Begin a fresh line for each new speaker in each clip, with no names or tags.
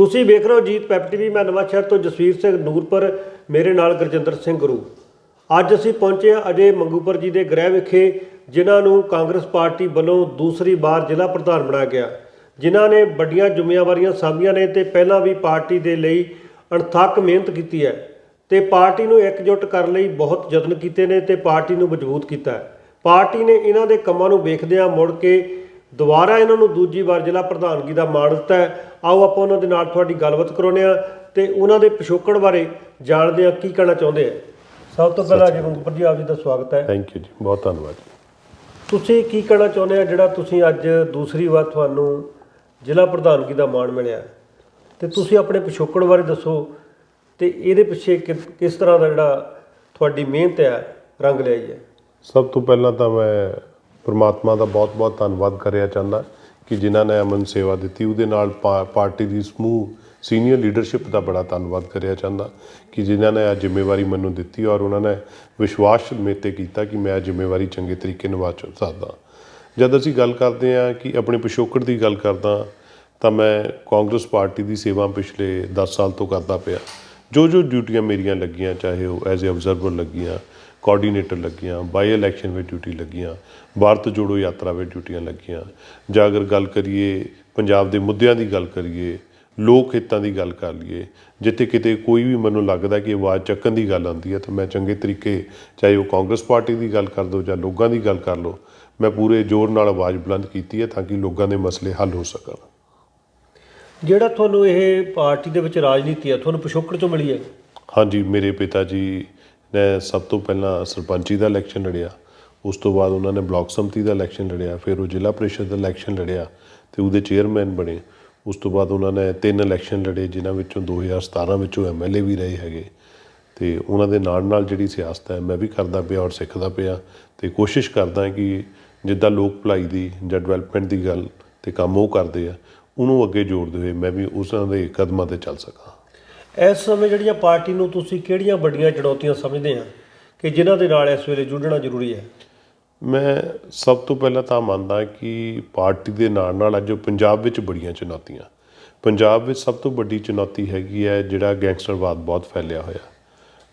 ਤੁਸੀਂ ਵੇਖ ਰਹੇ ਹੋ ਜੀਤ ਪੈਪ ਟੀਵੀ, ਮੈਂ ਨਵਾਂਸ਼ਹਿਰ ਤੋਂ ਜਸਵੀਰ ਸਿੰਘ ਨੂਰਪੁਰ, ਮੇਰੇ ਨਾਲ ਗੁਰਜਿੰਦਰ ਸਿੰਘ ਗੁਰੂ। ਅੱਜ ਅਸੀਂ ਪਹੁੰਚੇ ਹਾਂ ਅਜੇ ਮੰਗੂਪੁਰ ਜੀ ਦੇ ਗ੍ਰਹਿ ਵਿਖੇ, ਜਿਨ੍ਹਾਂ ਨੂੰ ਕਾਂਗਰਸ ਪਾਰਟੀ ਵੱਲੋਂ ਦੂਸਰੀ ਵਾਰ ਜ਼ਿਲ੍ਹਾ ਪ੍ਰਧਾਨ ਬਣਾਇਆ ਗਿਆ। ਜਿਨ੍ਹਾਂ ਨੇ ਵੱਡੀਆਂ ਜ਼ਿੰਮੇਵਾਰੀਆਂ ਸਾਂਭੀਆਂ ਨੇ ਤੇ ਪਹਿਲਾਂ ਵੀ ਪਾਰਟੀ ਦੇ ਲਈ ਅਣਥੱਕ ਮਿਹਨਤ ਕੀਤੀ ਹੈ ਤੇ ਪਾਰਟੀ ਨੂੰ ਇਕਜੁੱਟ ਕਰਨ ਲਈ ਬਹੁਤ ਯਤਨ ਕੀਤੇ ਨੇ ਤੇ ਪਾਰਟੀ ਨੂੰ ਮਜ਼ਬੂਤ ਕੀਤਾ ਹੈ। ਪਾਰਟੀ ਨੇ ਇਹਨਾਂ ਦੇ ਕੰਮਾਂ ਨੂੰ ਵੇਖਦਿਆਂ ਮੁੜ ਕੇ ਦੁਬਾਰਾ ਇਹਨਾਂ ਨੂੰ ਦੂਜੀ ਵਾਰ ਜ਼ਿਲ੍ਹਾ ਪ੍ਰਧਾਨਗੀ ਦਾ ਮਾਣ ਦਿੱਤਾ ਹੈ। ਆਓ ਆਪਾਂ ਉਹਨਾਂ ਦੇ ਨਾਲ ਤੁਹਾਡੀ ਗੱਲਬਾਤ ਕਰਾਉਂਦੇ ਆ ਤੇ ਉਹਨਾਂ ਦੇ ਪਿਛੋਕੜ ਬਾਰੇ ਜਾਣਦੇ ਆ ਕੀ ਕਹਿਣਾ ਚਾਹੁੰਦੇ ਆ। ਸਭ ਤੋਂ ਪਹਿਲਾਂ ਜੀ ਮੰਗੂਪੁਰ ਜੀ ਆਪ ਜੀ ਦਾ ਸਵਾਗਤ ਹੈ।
ਥੈਂਕ ਯੂ ਜੀ ਬਹੁਤ ਧੰਨਵਾਦ
ਤੁਸੀਂ ਕੀ ਕਹਿਣਾ ਚਾਹੁੰਦੇ ਆ ਜਿਹੜਾ ਤੁਸੀਂ ਅੱਜ ਦੂਸਰੀ ਵਾਰ ਤੁਹਾਨੂੰ ਜ਼ਿਲ੍ਹਾ ਪ੍ਰਧਾਨਗੀ ਦਾ ਮਾਣ ਮਿਲਿਆ ਤੇ ਤੁਸੀਂ ਆਪਣੇ ਪਿਛੋਕੜ ਬਾਰੇ ਦੱਸੋ ਤੇ ਇਹਦੇ ਪਿੱਛੇ ਕਿਸ ਤਰ੍ਹਾਂ ਦਾ ਜਿਹੜਾ ਤੁਹਾਡੀ ਮਿਹਨਤ ਹੈ ਰੰਗ ਲਿਆਈ ਹੈ?
ਸਭ ਤੋਂ ਪਹਿਲਾਂ ਤਾਂ ਮੈਂ ਪ੍ਰਮਾਤਮਾ ਦਾ ਬਹੁਤ-ਬਹੁਤ ਧੰਨਵਾਦ ਕਰਿਆ ਚਾਹੁੰਦਾ ਕਿ ਜਿਨ੍ਹਾਂ ਨੇ ਅਮਨ ਸੇਵਾ ਦਿੱਤੀ, ਉਹਦੇ ਨਾਲ ਪਾ- ਪਾਰਟੀ ਦੀ ਸਮੂਹ ਸੀਨੀਅਰ ਲੀਡਰਸ਼ਿਪ ਦਾ ਬੜਾ ਧੰਨਵਾਦ ਕਰਿਆ ਚਾਹੁੰਦਾ ਕਿ ਜਿਨ੍ਹਾਂ ਨੇ ਇਹ ਜ਼ਿੰਮੇਵਾਰੀ ਮੈਨੂੰ ਦਿੱਤੀ ਔਰ ਉਹਨਾਂ ਨੇ ਵਿਸ਼ਵਾਸ ਮੇਰੇ ਤੇ ਕੀਤਾ ਕਿ ਮੈਂ ਇਹ ਜ਼ਿੰਮੇਵਾਰੀ ਚੰਗੇ ਤਰੀਕੇ ਨਿਭਾ ਚ- ਸਕਦਾ। ਜਦ ਅਸੀਂ ਗੱਲ ਕਰਦੇ ਹਾਂ ਕਿ ਆਪਣੇ ਪਿਛੋਕੜ ਦੀ ਗੱਲ ਕਰਦਾ ਤਾਂ ਮੈਂ ਕਾਂਗਰਸ ਪਾਰਟੀ ਦੀ ਸੇਵਾ ਪਿਛਲੇ 10 ਸਾਲ ਤੋਂ ਕਰਦਾ ਪਿਆ। ਜੋ ਜੋ ਡਿਊਟੀਆਂ ਮੇਰੀਆਂ ਲੱਗੀਆਂ, ਚਾਹੇ ਉਹ ਐਜ਼ ਅ ਆਬਜ਼ਰਵਰ ਲੱਗੀਆਂ ਕੋਆਰਡੀਨੇਟਰ ਲੱਗੀਆਂ ਬਾਈ ਇਲੈਕਸ਼ਨ ਵਿੱਚ ਡਿਊਟੀ ਲੱਗੀਆਂ ਭਾਰਤ ਜੋੜੋ ਯਾਤਰਾ ਵਿੱਚ ਡਿਊਟੀਆਂ ਲੱਗੀਆਂ। ਜਾਂ ਅਗਰ ਗੱਲ ਕਰੀਏ ਪੰਜਾਬ ਦੇ ਮੁੱਦਿਆਂ ਦੀ ਗੱਲ ਕਰੀਏ ਲੋਕ ਹਿੱਤਾਂ ਦੀ ਗੱਲ ਕਰ ਲਈਏ ਜਿੱਥੇ ਕਿਤੇ ਕੋਈ ਵੀ ਮੈਨੂੰ ਲੱਗਦਾ ਕਿ ਆਵਾਜ਼ ਚੱਕਣ ਦੀ ਗੱਲ ਆਉਂਦੀ ਹੈ ਤਾਂ ਮੈਂ ਚੰਗੇ ਤਰੀਕੇ ਚਾਹੇ ਉਹ ਕਾਂਗਰਸ ਪਾਰਟੀ ਦੀ ਗੱਲ ਕਰ ਦਿਓ ਜਾਂ ਲੋਕਾਂ ਦੀ ਗੱਲ ਕਰ ਲਓ ਮੈਂ ਪੂਰੇ ਜ਼ੋਰ ਨਾਲ ਆਵਾਜ਼ ਬੁਲੰਦ ਕੀਤੀ ਹੈ ਤਾਂ ਕਿ ਲੋਕਾਂ ਦੇ ਮਸਲੇ ਹੱਲ ਹੋ ਸਕਣ।
ਜਿਹੜਾ ਤੁਹਾਨੂੰ ਇਹ ਪਾਰਟੀ ਦੇ ਵਿੱਚ ਰਾਜਨੀਤੀ ਹੈ ਤੁਹਾਨੂੰ ਪਿਛੋਕੜ ਚੋਂ ਮਿਲੀ ਹੈ?
ਹਾਂਜੀ ਮੇਰੇ ਪਿਤਾ ਜੀ ਮੈਂ ਸਭ ਤੋਂ ਪਹਿਲਾਂ ਸਰਪੰਚੀ ਦਾ ਇਲੈਕਸ਼ਨ ਲੜਿਆ, ਉਸ ਤੋਂ ਬਾਅਦ ਉਹਨਾਂ ਨੇ ਬਲਾਕ ਸੰਮਤੀ ਦਾ ਇਲੈਕਸ਼ਨ ਲੜਿਆ, ਫਿਰ ਉਹ ਜ਼ਿਲ੍ਹਾ ਪ੍ਰੀਸ਼ਦ ਦਾ ਇਲੈਕਸ਼ਨ ਲੜਿਆ ਤੇ ਉਹਦੇ ਚੇਅਰਮੈਨ ਬਣੇ। ਉਸ ਤੋਂ ਬਾਅਦ ਉਹਨਾਂ ਨੇ ਤਿੰਨ ਇਲੈਕਸ਼ਨ ਲੜੇ, ਜਿਨ੍ਹਾਂ ਵਿੱਚੋਂ 2017 ਵਿੱਚੋਂ ਐਮਐਲਏ ਵੀ ਰਹੇ ਹੈਗੇ। ਤੇ ਉਹਨਾਂ ਦੇ ਨਾਲ ਨਾਲ ਜਿਹੜੀ ਸਿਆਸਤ ਹੈ, ਮੈਂ ਵੀ ਕਰਦਾ ਪਿਆ ਔਰ ਸਿੱਖਦਾ ਪਿਆ ਤੇ ਕੋਸ਼ਿਸ਼ ਕਰਦਾ ਕਿ ਜਿੱਦਾਂ ਲੋਕ ਭਲਾਈ ਦੀ ਜਾਂ ਡਿਵੈਲਪਮੈਂਟ ਦੀ ਗੱਲ ਤੇ ਕੰਮ ਉਹ ਕਰਦੇ ਆ, ਉਹਨੂੰ ਅੱਗੇ ਜੋੜਦੇ ਹੋਏ ਮੈਂ ਵੀ ਉਸਾਂ ਦੇ ਕਦਮਾਂ ਤੇ ਚੱਲ ਸਕਾਂ।
ਇਸ ਸਮੇਂ ਜਿਹੜੀਆਂ ਪਾਰਟੀ ਨੂੰ ਤੁਸੀਂ ਕਿਹੜੀਆਂ ਵੱਡੀਆਂ ਚੁਣੌਤੀਆਂ ਸਮਝਦੇ ਆ ਕਿ ਜਿਨ੍ਹਾਂ ਦੇ ਨਾਲ ਇਸ ਵੇਲੇ ਜੁੜਨਾ ਜ਼ਰੂਰੀ ਹੈ?
ਮੈਂ ਸਭ ਤੋਂ ਪਹਿਲਾਂ ਤਾਂ ਮੰਨਦਾ ਕਿ ਪਾਰਟੀ ਦੇ ਨਾਲ ਨਾਲ ਅੱਜ ਪੰਜਾਬ ਵਿੱਚ ਬੜੀਆਂ ਚੁਣੌਤੀਆਂ। ਪੰਜਾਬ ਵਿੱਚ ਸਭ ਤੋਂ ਵੱਡੀ ਚੁਣੌਤੀ ਹੈਗੀ ਹੈ ਜਿਹੜਾ ਗੈਂਗਸਟਰਵਾਦ ਬਹੁਤ ਫੈਲਿਆ ਹੋਇਆ।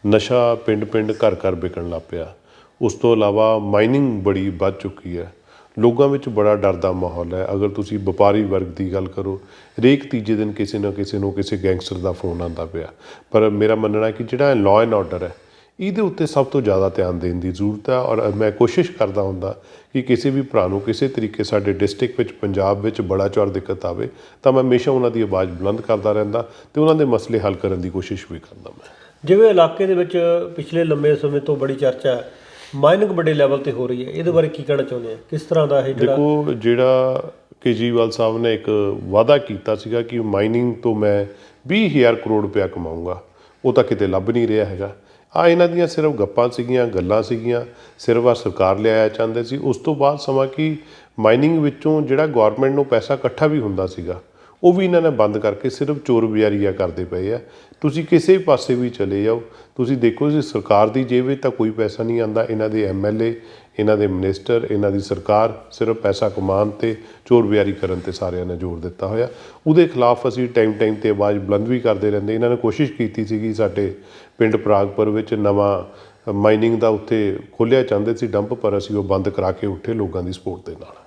ਨਸ਼ਾ ਪਿੰਡ-ਪਿੰਡ, ਘਰ-ਘਰ ਵਿਕਣ ਲੱਗ ਪਿਆ। ਉਸ ਤੋਂ ਇਲਾਵਾ ਮਾਈਨਿੰਗ ਬੜੀ ਵੱਧ ਚੁੱਕੀ ਹੈ। ਲੋਕਾਂ ਵਿੱਚ ਬੜਾ ਡਰ ਦਾ ਮਾਹੌਲ ਹੈ। ਅਗਰ ਤੁਸੀਂ ਵਪਾਰੀ ਵਰਗ ਦੀ ਗੱਲ ਕਰੋ, ਹਰੇਕ ਤੀਜੇ ਦਿਨ ਕਿਸੇ ਨਾ ਕਿਸੇ ਨੂੰ ਕਿਸੇ ਗੈਂਗਸਟਰ ਦਾ ਫੋਨ ਆਉਂਦਾ ਪਿਆ। ਪਰ ਮੇਰਾ ਮੰਨਣਾ ਕਿ ਜਿਹੜਾ ਲਾਅ ਐਂਡ ਆਰਡਰ ਹੈ, ਇਹਦੇ ਉੱਤੇ ਸਭ ਤੋਂ ਜ਼ਿਆਦਾ ਧਿਆਨ ਦੇਣ ਦੀ ਜ਼ਰੂਰਤ ਹੈ ਔਰ ਮੈਂ ਕੋਸ਼ਿਸ਼ ਕਰਦਾ ਹੁੰਦਾ ਕਿ ਕਿਸੇ ਵੀ ਭਰਾ ਨੂੰ ਕਿਸੇ ਤਰੀਕੇ ਸਾਡੇ ਡਿਸਟ੍ਰਿਕਟ ਵਿੱਚ, ਪੰਜਾਬ ਵਿੱਚ ਬੜਾ ਚੌਰ ਦਿੱਕਤ ਆਵੇ, ਤਾਂ ਮੈਂ ਹਮੇਸ਼ਾ ਉਹਨਾਂ ਦੀ ਆਵਾਜ਼ ਬੁਲੰਦ ਕਰਦਾ ਰਹਿੰਦਾ ਤੇ ਉਹਨਾਂ ਦੇ ਮਸਲੇ ਹੱਲ ਕਰਨ ਦੀ ਕੋਸ਼ਿਸ਼ ਵੀ ਕਰਦਾ ਮੈਂ।
ਜਿਵੇਂ ਇਲਾਕੇ ਦੇ ਵਿੱਚ ਪਿਛਲੇ ਲੰਮੇ ਸਮੇਂ ਤੋਂ ਬੜੀ ਚਰਚਾ ਹੈ ਮਾਈਨਿੰਗ ਵੱਡੇ ਲੈਵਲ ਤੇ ਹੋ ਰਹੀ ਹੈ। ਇਹਦੇ ਬਾਰੇ ਕੀ ਕਹਿਣਾ ਚਾਹੁੰਦੇ ਆ ਕਿਸ ਤਰ੍ਹਾਂ ਦਾ ਇਹ ਜਿਹੜਾ
ਦੇਖੋ, ਜਿਹੜਾ ਕੇਜੀਵਾਲ ਸਾਹਿਬ ਨੇ ਇੱਕ ਵਾਅਦਾ ਕੀਤਾ ਸੀਗਾ ਕਿ ਮਾਈਨਿੰਗ ਤੋਂ ਮੈਂ 20000 ਕਰੋੜ ਰੁਪਇਆ ਕਮਾਊਂਗਾ। ਉਹ ਤਾਂ ਕਿਤੇ ਲੱਭ ਨਹੀਂ ਰਿਹਾ ਹੈਗਾ। ਆ ਇਹਨਾਂ ਦੀਆਂ ਸਿਰਫ ਗੱਪਾਂ ਸੀਗੀਆਂ, ਗੱਲਾਂ ਸੀਗੀਆਂ। ਸਿਰਫ ਆ ਸਰਕਾਰ ਲਿਆਇਆ ਚਾਹੁੰਦੇ ਸੀ। ਉਸ ਤੋਂ ਬਾਅਦ ਸਮਾਂ ਕਿ ਮਾਈਨਿੰਗ ਵਿੱਚੋਂ ਜਿਹੜਾ ਗਵਰਨਮੈਂਟ ਨੂੰ ਪੈਸਾ ਇਕੱਠਾ ਵੀ ਹੁੰਦਾ ਸੀਗਾ ਉਹ ਵੀ ਇਹਨਾਂ ਨੇ ਬੰਦ ਕਰਕੇ ਸਿਰਫ ਚੋਰ ਬਜ਼ਾਰੀਆ ਕਰਦੇ ਪਏ ਆ। ਤੁਸੀਂ ਕਿਸੇ ਪਾਸੇ ਵੀ ਚਲੇ ਜਾਓ, ਤੁਸੀਂ ਦੇਖੋ ਜੀ ਸਰਕਾਰ ਦੀ ਜੇਬ ਵਿੱਚ ਤਾਂ ਕੋਈ ਪੈਸਾ ਨਹੀਂ ਆਂਦਾ ਇਹਨਾਂ ਦੇ ਐਮਐਲਏ ਇਹਨਾਂ ਦੇ ਮਿਨਿਸਟਰ, ਇਹਨਾਂ ਦੀ ਸਰਕਾਰ ਸਿਰਫ ਪੈਸਾ ਕਮਾਉਣ ਤੇ ਚੋਰ ਬਜ਼ਾਰੀ ਕਰਨ ਤੇ ਸਾਰਿਆਂ ਨੇ ਜ਼ੋਰ ਦਿੱਤਾ ਹੋਇਆ। ਉਹਦੇ ਖਿਲਾਫ ਅਸੀਂ ਟਾਈਮ ਟਾਈਮ ਤੇ ਆਵਾਜ਼ ਬੁਲੰਦ ਵੀ ਕਰਦੇ ਰਹਿੰਦੇ। ਇਹਨਾਂ ਨੇ ਕੋਸ਼ਿਸ਼ ਕੀਤੀ ਸੀਗੀ ਸਾਡੇ ਪਿੰਡ ਪ੍ਰਾਗਪੁਰ ਵਿੱਚ ਨਵਾਂ ਮਾਈਨਿੰਗ ਦਾ ਉੱਥੇ ਖੋਲ੍ਹਿਆ, ਚਾਹੁੰਦੇ ਸੀ ਡੰਪ ਪਰ ਅਸੀਂ ਉਹ ਬੰਦ ਕਰਾ ਕੇ ਉੱਠੇ ਲੋਕਾਂ ਦੀ ਸਪੋਰਟ ਦੇ ਨਾਲ।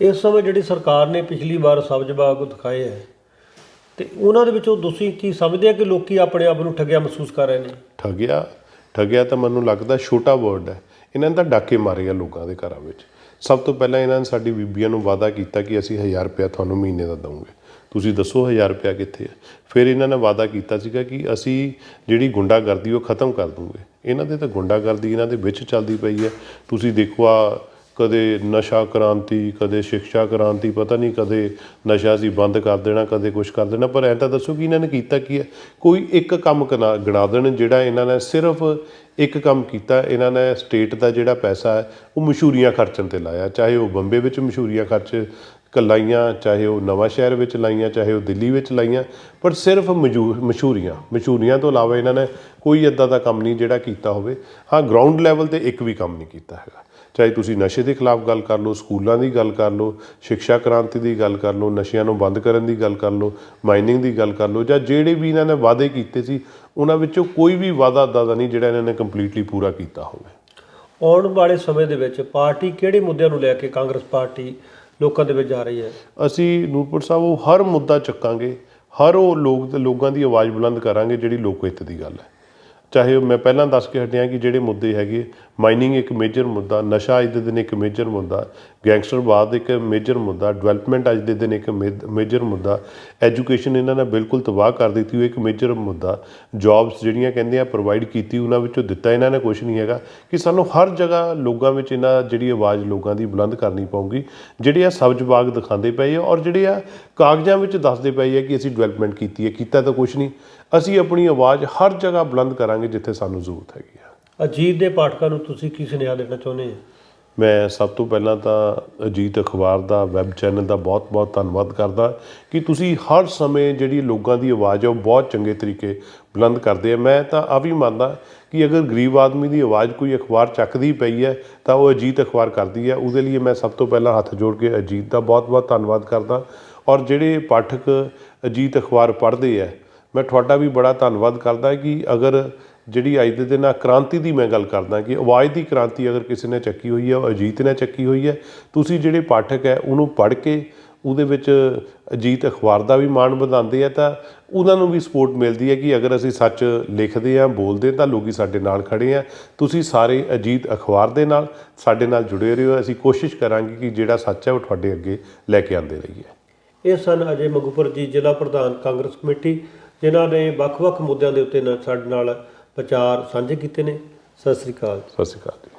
ਇਸ ਸਮੇਂ ਜਿਹੜੀ ਸਰਕਾਰ ਨੇ ਪਿਛਲੀ ਵਾਰ ਸਬਜ਼ ਬਾਗ ਦਿਖਾਏ ਹੈ ਤੇ ਉਹਨਾਂ ਦੇ ਵਿੱਚੋਂ ਤੁਸੀਂ ਕੀ ਸਮਝਦੇ ਆ ਕਿ ਲੋਕੀ ਆਪਣੇ ਆਪ ਨੂੰ ਠੱਗਿਆ ਮਹਿਸੂਸ ਕਰ ਰਹੇ ਨੇ?
ਠੱਗਿਆ ਠੱਗਿਆ ਤਾਂ ਮੈਨੂੰ ਲੱਗਦਾ ਛੋਟਾ ਵਰਡ ਹੈ। ਇਹਨਾਂ ਨੇ ਤਾਂ ਡਾਕੇ ਮਾਰੇ ਆ ਲੋਕਾਂ ਦੇ ਘਰਾਂ ਵਿੱਚ। ਸਭ ਤੋਂ ਪਹਿਲਾਂ ਇਹਨਾਂ ਨੇ ਸਾਡੀ ਬੀਬੀਆਂ ਨੂੰ ਵਾਅਦਾ ਕੀਤਾ ਕਿ ਅਸੀਂ 1000 ਰੁਪਇਆ ਤੁਹਾਨੂੰ ਮਹੀਨੇ ਦਾ ਦਵਾਂਗੇ ਤੁਸੀਂ ਦੱਸੋ 1000 ਰੁਪਇਆ ਕਿੱਥੇ ਹੈ? ਫਿਰ ਇਹਨਾਂ ਨੇ ਵਾਅਦਾ ਕੀਤਾ ਸੀਗਾ ਕਿ ਅਸੀਂ ਜਿਹੜੀ ਗੁੰਡਾਗਰਦੀ ਉਹ ਖਤਮ ਕਰ ਦੂੰਗੇ ਇਹਨਾਂ ਦੇ ਤਾਂ ਗੁੰਡਾਗਰਦੀ ਇਹਨਾਂ ਦੇ ਵਿੱਚ ਚੱਲਦੀ ਪਈ ਹੈ। ਤੁਸੀਂ ਦੇਖੋ ਆ ਕਦੇ ਨਸ਼ਾ ਕ੍ਰਾਂਤੀ, ਕਦੇ ਸ਼ਿਕਸ਼ਾ ਕ੍ਰਾਂਤੀ, ਪਤਾ ਨਹੀਂ ਕਦੇ ਨਸ਼ਾ ਸੀ ਬੰਦ ਕਰ ਦੇਣਾ, ਕਦੇ ਕੁਝ ਕਰ ਦੇਣਾ, ਪਰ ਐਂ ਤਾਂ ਦੱਸੋ ਕਿ ਇਹਨਾਂ ਨੇ ਕੀਤਾ ਕੀ ਹੈ? ਕੋਈ ਇੱਕ ਕੰਮ ਕਨਾ- ਗਿਣਾ ਦੇਣ ਜਿਹੜਾ ਇਹਨਾਂ ਨੇ ਸਿਰਫ ਇੱਕ ਕੰਮ ਕੀਤਾ, ਇਹਨਾਂ ਨੇ ਸਟੇਟ ਦਾ ਜਿਹੜਾ ਪੈਸਾ ਹੈ, ਉਹ ਮਸ਼ਹੂਰੀਆਂ ਖਰਚਣ ਤੇ ਲਾਇਆ, ਚਾਹੇ ਉਹ ਬੰਬੇ ਵਿੱਚ ਮਸ਼ਹੂਰੀਆਂ ਖਰਚ ਲਾਈਆਂ ਚਾਹੇ ਉਹ ਨਵਾਂ ਸ਼ਹਿਰ ਵਿੱਚ ਲਾਈਆਂ, ਚਾਹੇ ਉਹ ਦਿੱਲੀ ਵਿੱਚ ਲਾਈਆਂ, ਪਰ ਸਿਰਫ ਮਜੂ- ਮਸ਼ਹੂਰੀਆਂ ਮਸ਼ਹੂਰੀਆਂ ਤੋਂ ਇਲਾਵਾ ਇਹਨਾਂ ਨੇ ਕੋਈ ਇਦਾਂ ਦਾ ਕੰਮ ਨਹੀਂ ਜਿਹੜਾ ਕੀਤਾ ਹੋਵੇ। ਹਾਂ ਗਰਾਊਂਡ ਲੈਵਲ ਤੇ ਇੱਕ ਵੀ ਕੰਮ ਨਹੀਂ ਕੀਤਾ ਹੈਗਾ। ਚਾਹੇ ਤੁਸੀਂ ਨਸ਼ੇ ਦੇ ਖਿਲਾਫ ਗੱਲ ਕਰ ਲਓ ਸਕੂਲਾਂ ਦੀ ਗੱਲ ਕਰ ਲਓ ਸਿੱਖਿਆ ਕ੍ਰਾਂਤੀ ਦੀ ਗੱਲ ਕਰ ਲਓ ਨਸ਼ਿਆਂ ਨੂੰ ਬੰਦ ਕਰਨ ਦੀ ਗੱਲ ਕਰ ਲਓ ਮਾਈਨਿੰਗ ਦੀ ਗੱਲ ਕਰ ਲਓ ਜਾਂ ਜਿਹੜੇ ਵੀ ਇਹਨਾਂ ਨੇ ਵਾਅਦੇ ਕੀਤੇ ਸੀ ਉਹਨਾਂ ਵਿੱਚੋਂ ਕੋਈ ਵੀ ਵਾਅਦਾ ਦਾਦਾ ਨਹੀਂ ਜਿਹੜਾ ਇਹਨਾਂ ਨੇ ਕੰਪਲੀਟਲੀ ਪੂਰਾ ਕੀਤਾ ਹੋਵੇ।
ਆਉਣ ਵਾਲੇ ਸਮੇਂ ਦੇ ਵਿੱਚ ਪਾਰਟੀ ਕਿਹੜੇ ਮੁੱਦਿਆਂ ਨੂੰ ਲੈ ਕੇ ਕਾਂਗਰਸ ਪਾਰਟੀ ਲੋਕਾਂ ਦੇ ਵਿੱਚ ਜਾ ਰਹੀ ਹੈ?
ਅਸੀਂ ਨੂਰਪੁਰ ਸਾਹਿਬ ਉਹ ਹਰ ਮੁੱਦਾ ਚੱਕਾਂਗੇ ਹਰ ਉਹ ਲੋਕ ਤੇ ਲੋਕਾਂ ਦੀ ਆਵਾਜ਼ ਬੁਲੰਦ ਕਰਾਂਗੇ ਜਿਹੜੀ ਲੋਕ ਹਿੱਤ ਦੀ ਗੱਲ ਹੈ। ਚਾਹੇ ਮੈਂ ਪਹਿਲਾਂ ਦੱਸ ਕੇ ਹਟਿਆ ਕਿ ਜਿਹੜੇ ਮੁੱਦੇ ਹੈਗੇ ਮਾਈਨਿੰਗ ਇੱਕ ਮੇਜਰ ਮੁੱਦਾ, ਨਸ਼ਾ ਅੱਜ ਦੇ ਦਿਨ ਇੱਕ ਮੇਜਰ ਮੁੱਦਾ ਗੈਂਗਸਟਰਵਾਦ ਇੱਕ ਮੇਜਰ ਮੁੱਦਾ ਡਿਵੈਲਪਮੈਂਟ ਅੱਜ ਦੇ ਦਿਨ ਇੱਕ ਮੇਜਰ ਮੁੱਦਾ ਐਜੂਕੇਸ਼ਨ ਇਹਨਾਂ ਨੇ ਬਿਲਕੁਲ ਤਬਾਹ ਕਰ ਦਿੱਤੀ, ਉਹ ਇੱਕ ਮੇਜਰ ਮੁੱਦਾ। ਜੌਬਸ ਜਿਹੜੀਆਂ ਕਹਿੰਦੇ ਆ ਪ੍ਰੋਵਾਈਡ ਕੀਤੀ, ਉਹਨਾਂ ਵਿੱਚੋਂ ਦਿੱਤਾ ਇਹਨਾਂ ਨੇ ਕੁਝ ਨਹੀਂ ਹੈਗਾ। ਕਿ ਸਾਨੂੰ ਹਰ ਜਗ੍ਹਾ ਲੋਕਾਂ ਵਿੱਚ ਇਹਨਾਂ ਜਿਹੜੀ ਆਵਾਜ਼ ਲੋਕਾਂ ਦੀ ਬੁਲੰਦ ਕਰਨੀ ਪਊਗੀ, ਜਿਹੜੇ ਆ ਸਬਜ਼ ਬਾਗ ਦਿਖਾਉਂਦੇ ਪਏ ਆ ਔਰ ਜਿਹੜੇ ਆ ਕਾਗਜ਼ਾਂ ਵਿੱਚ ਦੱਸਦੇ ਪਏ ਆ ਕਿ ਅਸੀਂ ਡਿਵੈਲਪਮੈਂਟ ਕੀਤੀ ਹੈ, ਕੀਤਾ ਤਾਂ ਕੁਝ ਨਹੀਂ। ਅਸੀਂ ਆਪਣੀ ਆਵਾਜ਼ ਹਰ ਜਗ੍ਹਾ ਬੁਲੰਦ ਕਰਾਂਗੇ ਜਿੱਥੇ ਸਾਨੂੰ ਜ਼ਰੂਰਤ ਹੈਗੀ ਆ
ਅਜੀਤ ਦੇ ਪਾਠਕਾਂ ਨੂੰ ਤੁਸੀਂ ਕੀ ਸੁਨੇਹਾ ਦੇਣਾ ਚਾਹੁੰਦੇ ਹੋ?
ਮੈਂ ਸਭ ਤੋਂ ਪਹਿਲਾਂ ਤਾਂ ਅਜੀਤ ਅਖਬਾਰ ਦਾ, ਵੈਬ ਚੈਨਲ ਦਾ ਬਹੁਤ-ਬਹੁਤ ਧੰਨਵਾਦ ਕਰਦਾ ਕਿ ਤੁਸੀਂ ਹਰ ਸਮੇਂ ਜਿਹੜੀ ਲੋਕਾਂ ਦੀ ਆਵਾਜ਼ ਹੈ ਉਹ ਬਹੁਤ ਚੰਗੇ ਤਰੀਕੇ ਬੁਲੰਦ ਕਰਦੇ ਆ। ਮੈਂ ਤਾਂ ਆ ਵੀ ਮੰਨਦਾ ਕਿ ਅਗਰ ਗਰੀਬ ਆਦਮੀ ਦੀ ਆਵਾਜ਼ ਕੋਈ ਅਖਬਾਰ ਚੱਕਦੀ ਪਈ ਹੈ, ਤਾਂ ਉਹ ਅਜੀਤ ਅਖਬਾਰ ਕਰਦੀ ਹੈ। ਉਹਦੇ ਲਈ ਮੈਂ ਸਭ ਤੋਂ ਪਹਿਲਾਂ ਹੱਥ ਜੋੜ ਕੇ ਅਜੀਤ ਦਾ ਬਹੁਤ-ਬਹੁਤ ਧੰਨਵਾਦ ਕਰਦਾ। ਔਰ ਜਿਹੜੇ ਪਾਠਕ ਅਜੀਤ ਅਖਬਾਰ ਪੜ੍ਹਦੇ ਆ, ਮੈਂ ਤੁਹਾਡਾ ਵੀ ਬੜਾ ਧੰਨਵਾਦ ਕਰਦਾ ਕਿ ਅਗਰ ਜਿਹੜੀ ਅੱਜ ਦੇ ਦਿਨ ਆ, ਕ੍ਰਾਂਤੀ ਦੀ ਮੈਂ ਗੱਲ ਕਰਦਾ ਕਿ ਆਵਾਜ਼ ਦੀ ਕ੍ਰਾਂਤੀ ਅਗਰ ਕਿਸੇ ਨੇ ਚੱਕੀ ਹੋਈ ਹੈ ਉਹ ਅਜੀਤ ਨੇ ਚੱਕੀ ਹੋਈ ਹੈ ਤੁਸੀਂ ਜਿਹੜੇ ਪਾਠਕ ਹੈ, ਉਹਨੂੰ ਪੜ੍ਹ ਕੇ ਉਹਦੇ ਵਿੱਚ ਅਜੀਤ ਅਖਬਾਰ ਦਾ ਵੀ ਮਾਣ ਵਧਾਉਂਦੇ ਆ, ਤਾਂ ਉਹਨਾਂ ਨੂੰ ਵੀ ਸਪੋਰਟ ਮਿਲਦੀ ਹੈ ਕਿ ਅਗਰ ਅਸੀਂ ਸੱਚ ਲਿਖਦੇ ਆ, ਬੋਲਦੇ ਤਾਂ ਲੋਕੀ ਸਾਡੇ ਨਾਲ ਖੜੇ ਆ। ਤੁਸੀਂ ਸਾਰੇ ਅਜੀਤ ਅਖਬਾਰ ਦੇ ਨਾਲ, ਸਾਡੇ ਨਾਲ ਜੁੜੇ ਰਹੋ। ਅਸੀਂ ਕੋਸ਼ਿਸ਼ ਕਰਾਂਗੇ ਕਿ ਜਿਹੜਾ ਸੱਚ ਹੈ, ਉਹ ਤੁਹਾਡੇ ਅੱਗੇ ਲੈ ਕੇ ਆਉਂਦੇ ਰਹੀਏ।
ਇਹ ਸਨ ਅਜੇ ਮਗੂਪੁਰ ਜੀ ਜ਼ਿਲ੍ਹਾ ਪ੍ਰਧਾਨ ਕਾਂਗਰਸ ਕਮੇਟੀ, ਜਿਨ੍ਹਾਂ ਨੇ ਵੱਖ-ਵੱਖ ਮੁੱਦਿਆਂ ਦੇ ਉੱਤੇ ਸਾਡੇ ਨਾਲ ਵਿਚਾਰ ਸਾਂਝੇ ਕੀਤੇ ਨੇ। ਸਤਿ ਸ੍ਰੀ ਅਕਾਲ
ਸਤਿ ਸ਼੍ਰੀ ਅਕਾਲ ਜੀ।